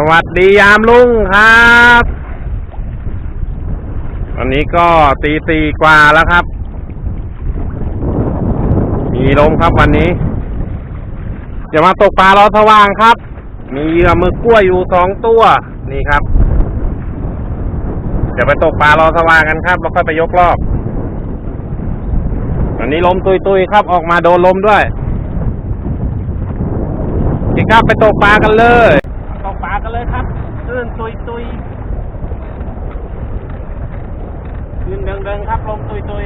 สวัสดียามลุงครับวันนี้ก็ตีสี่กว่าแล้วครับ มีลมครับวันนี้จะมาตกปลาล้อสว่างครับ มีเหยื่อมึกกล้วยอยู่สองตัว นี่ครับจะไปตกปลาล้อสว่างกันครับ แล้วค่อยไปยกรอบวันนี้ลมตุยๆครับ ออกมาโดนลมด้วยกิครับไปตกปลากันเลย ตกปลากันเลยครับขึ้นตุยตุย เงินเดิงๆครับลมตุยตุ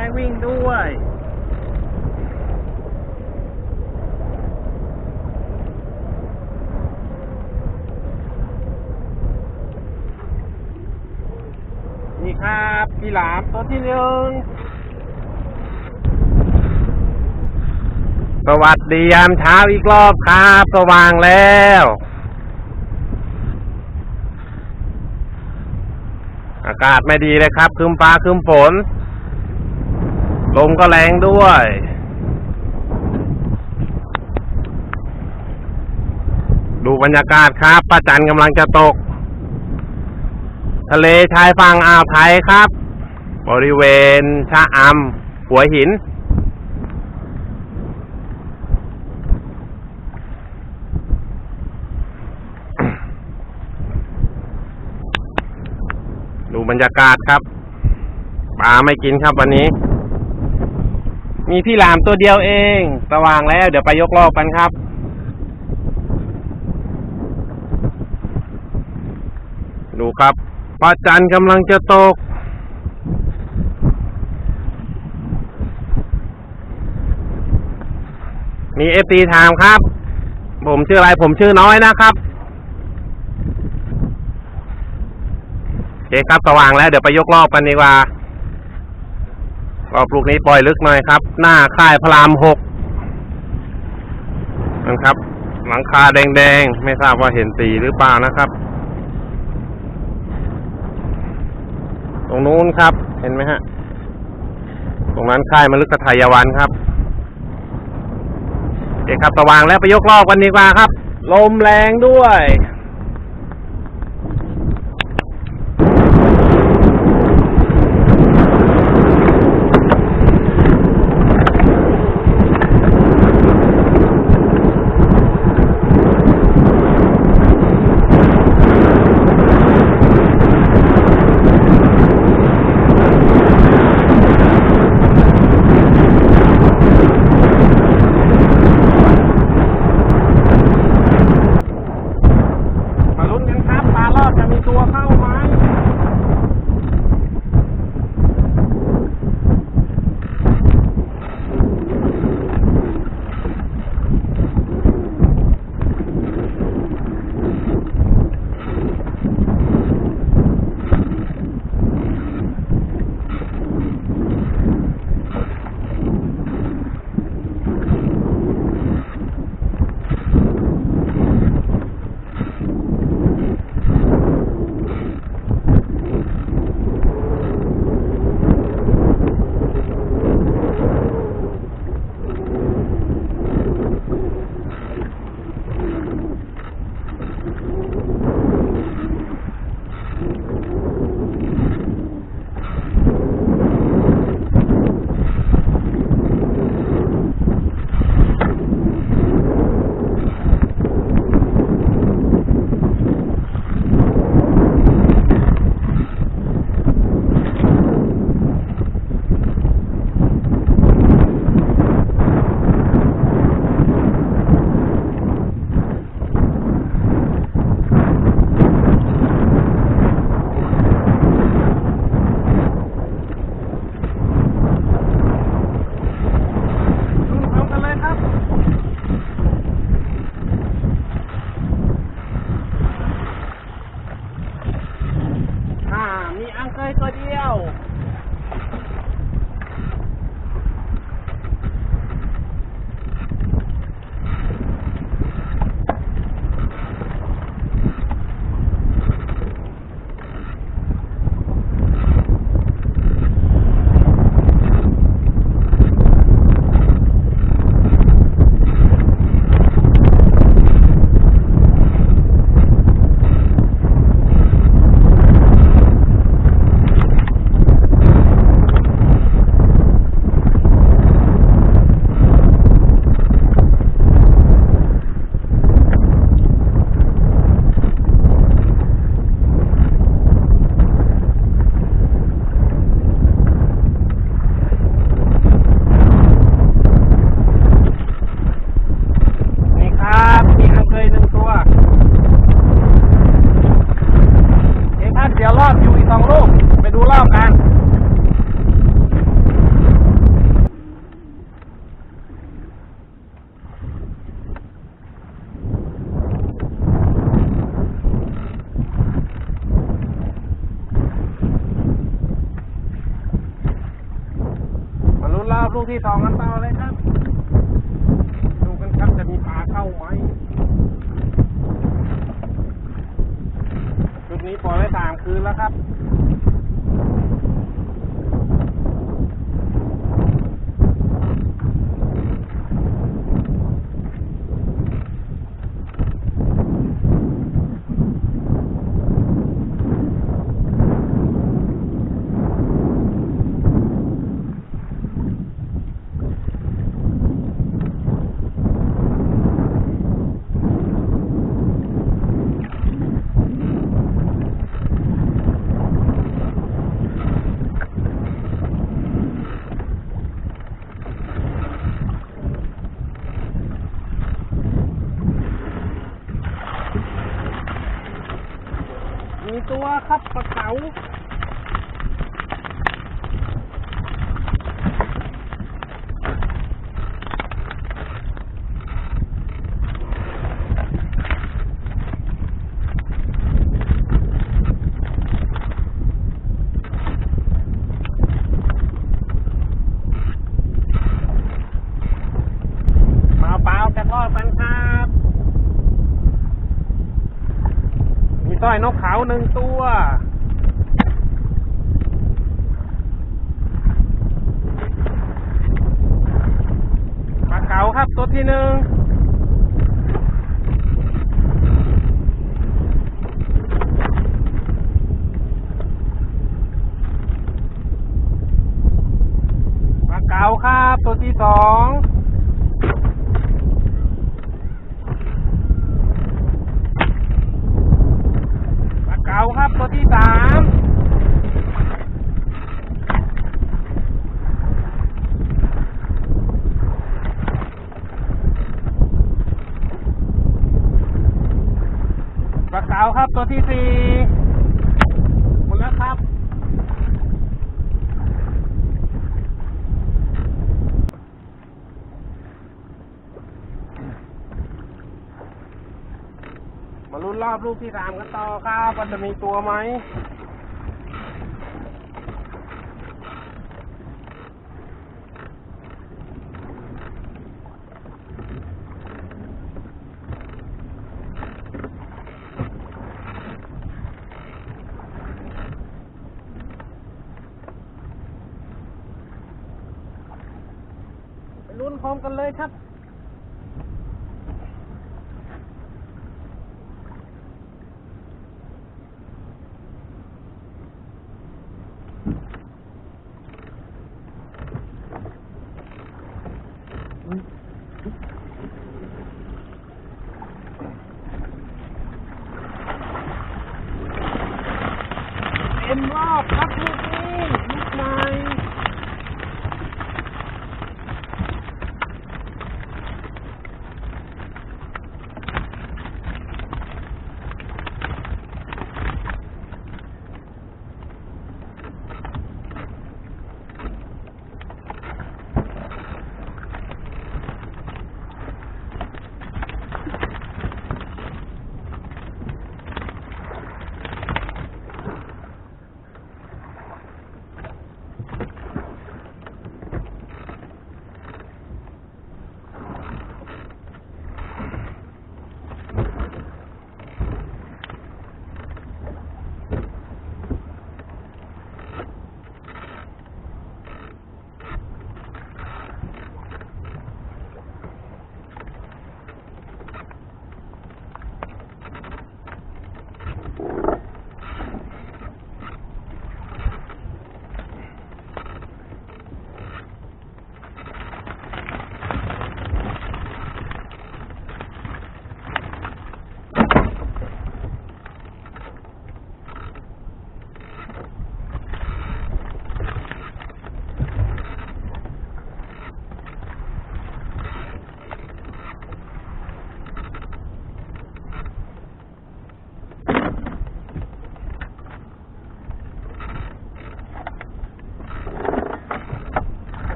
ไม่วิ่งด้วยนี่ครับพี่หลามตัวที่หนึ่งสวัสดียามเช้าอีกรอบครับสว่างแล้วอากาศไม่ดีเลยครับคืมฟ้าคืมฝน ลมก็แรงด้วย ดูบรรยากาศครับป้าจันกำลังจะตก ทะเลชายฝั่งอ่าวไทยครับ บริเวณชะอำหัวหินดูบรรยากาศครับปลาไม่กินครับวันนี้ มีพี่หลามตัวเดียวเอง สว่างแล้ว เดี๋ยวไปยกรอบกันครับ ดูครับพระจันทร์กำลังจะตก มีเอฟตีถามครับ ผมชื่ออะไร ผมชื่อน้อยนะครับโอเคครับสว่างแล้ว เดี๋ยวไปยกรอบกันดีกว่า รอบลูกนี้ปล่อยลึกหน่อยครับ หน้าค่ายพระรามหกนั่นครับ หลังคาแดงๆ ไม่ทราบว่าเห็นสีหรือเปล่านะครับ ตรงนู้นครับ เห็นไหมฮะ ตรงนั้นค่ายมฤคทายวันครับโอเคครับสว่างแล้วไปยกรอบกันดีกว่าครับ ลมแรงด้วย รอบลูกที่สองกันต่อเลยครับ ดูกันครับจะมีปลาเข้าไหมชุดนี้ปล่อยไว้สามคืนแล้วครับ หนึ่งตัว ปลาเก๋าครับตัวที่หนึ่งปลาเก๋าครับตัวที่สอง ปลาเก๋าครับตัวที่สามปลาเก๋าครับตัวที่สี่หมดแล้วครับ มาลุ้นรอบลูกที่สามกันต่อครับว่าจะมีตัวไหม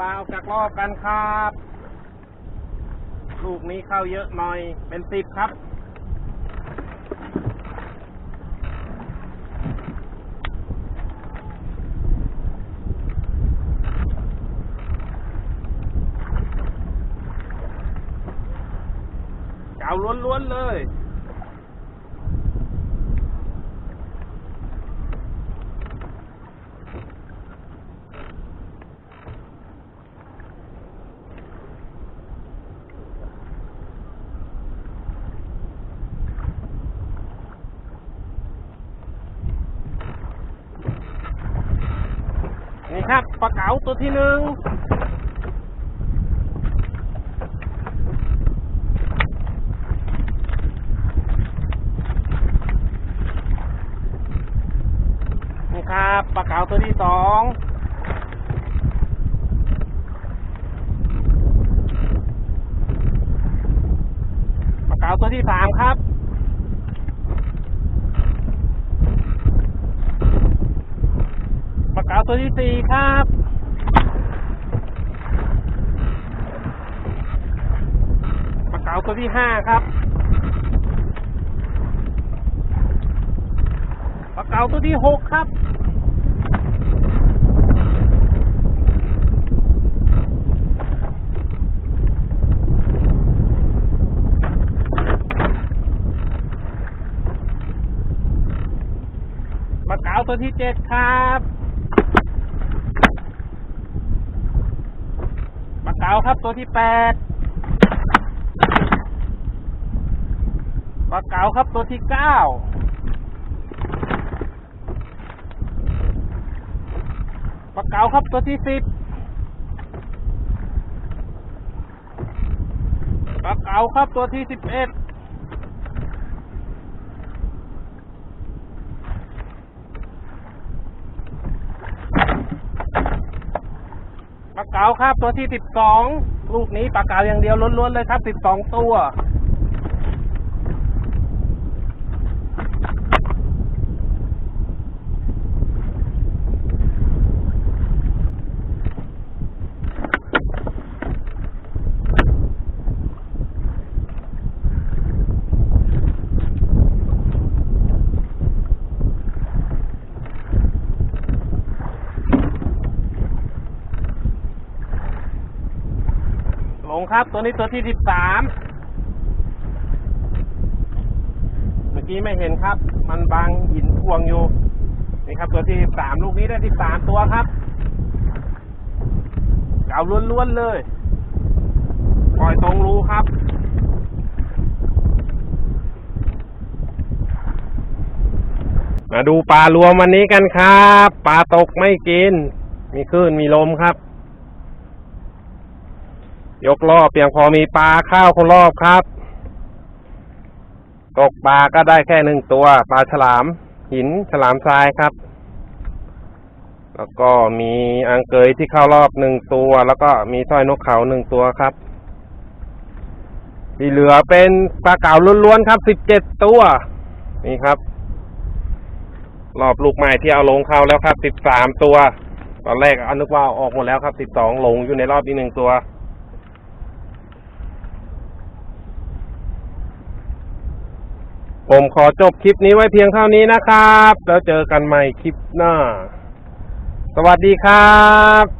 มาเปล่าจากรอบกันครับ ลูกนี้เข้าเยอะหน่อยเป็นสิบครับ เจ้าล้วนๆเลย ม ครับปลาเก๋าตัวที่หนึ่งนี่ครับปลาเก๋าตัวที่สองปลาเก๋าตัวที่สามครับ ปลาเก๋า ตัวที่สี่ครับปลาเก๋าตัวที่ห้าครับปลาเก๋าตัวที่หกครับปลาเก๋าตัวที่เจ็ดครับ ปลาเก๋าครับตัวที่แปดปลาเก๋าครับตัวที่เก้าปลาเก๋าครับตัวที่สิบปลาเก๋าครับตัวที่สิบเอ็ดปลาเก๋า ครับ ตัวที่สิบสองลูกนี้ปลาเก๋าอย่างเดียวล้วนๆเลยครับสิบสองตัว ลง ครับ ตัวนี้ตัวที่สิบสามเมื่อกี้ไม่เห็นครับ มันบางหินทวงอยู่ นี่ครับ ตัวที่สิบสามลูกนี้ได้สิบสามตัวครับเก่าล้วนๆเลย ปล่อยตรงรูครับมาดูปลารวมวันนี้กันครับ ปลาตกไม่กิน มีคลื่นมีลมครับ ยกรอบเพียงพอมีปลาข้าวคนรอบครับ ตกปลาก็ได้แค่หนึ่งตัว ปลาฉลาม หินฉลามทรายครับ แล้วก็มีอังเกยที่เข้ารอบหนึ่งตัว แล้วก็มีสร้อยนกเขาหนึ่งตัวครับ ที่เหลือเป็นปลาเก๋าล้วนๆครับสิบเจ็ดตัว นี่ครับ รอบลูกใหม่ที่เอาลงเข้าแล้วครับสิบสามตัว ตอนแรกอนึกว่าอาออกหมดแล้วครับสิบสองลงอยู่ในรอบอีกหนึ่งตัว ผมขอจบคลิปนี้ไว้เพียงเท่านี้นะครับ แล้วเจอกันใหม่คลิปหน้า สวัสดีครับ